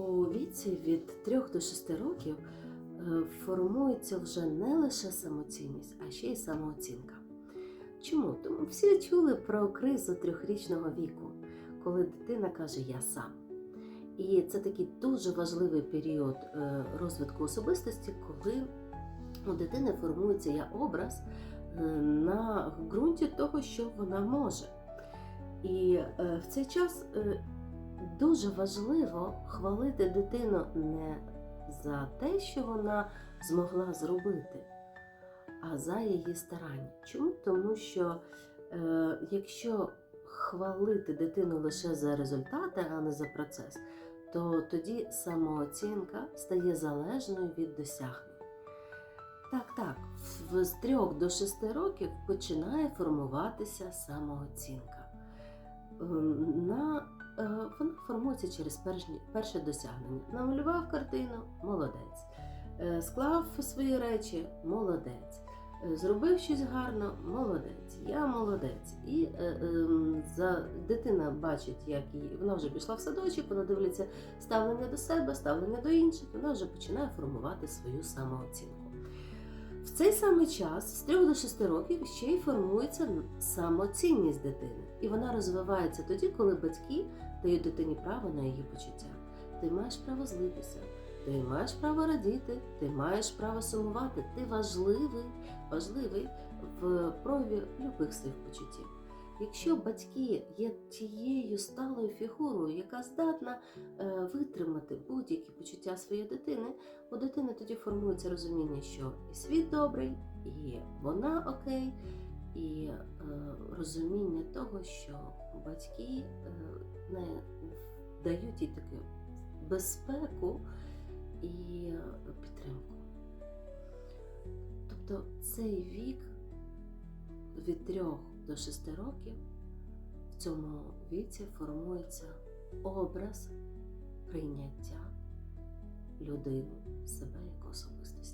У віці від 3 до 6 років е, формується вже не лише самоцінність, а ще й самооцінка. Чому? Тому всі чули про кризу трьохрічного віку, коли дитина каже Я сам. І це такий дуже важливий період е, розвитку особистості, коли у дитини формується я образ е, на ґрунті того, що вона може. І в цей час дуже важливо хвалити дитину не за те, що вона змогла зробити, а за її старання. Чому? Тому що е, якщо хвалити дитину лише за результати, а не за процес, то тоді самооцінка стає залежною від досягнень. Так, так, з 3 до 6 років починає формуватися самооцінка. Ем, е, формується через перші, перше досягнення. Намалював картину молодець. Е, Склав свої речі молодець. Е, Зробив щось гарно, молодець, я молодець. І е, ем, за дитина бачить, як її вона вже пішла в садочок, вона дивиться ставлення до себе, ставлення до інших, вона вже починає формувати свою самооцінку. В цей самий час, з 3 до 6 років, ще й формується самоцінність дитини. І вона розвивається тоді, коли батьки дають дитині право на її почуття. Ти маєш право злитися, ти маєш право радіти, ти маєш право сумувати. Ти важливий, важливий в прояві любих своїх почуттів. Якщо батьки є тією сталою фігурою, яка здатна е, витримати будь-які почуття своєї дитини, у дитини тоді формується розуміння, що і світ добрий, і вона окей, і е, розуміння того, що батьки е, не дають їй таку безпеку і підтримку. Тобто цей вік від 3 до 6 років в цьому віці формується образ прийняття людини себе як особистості.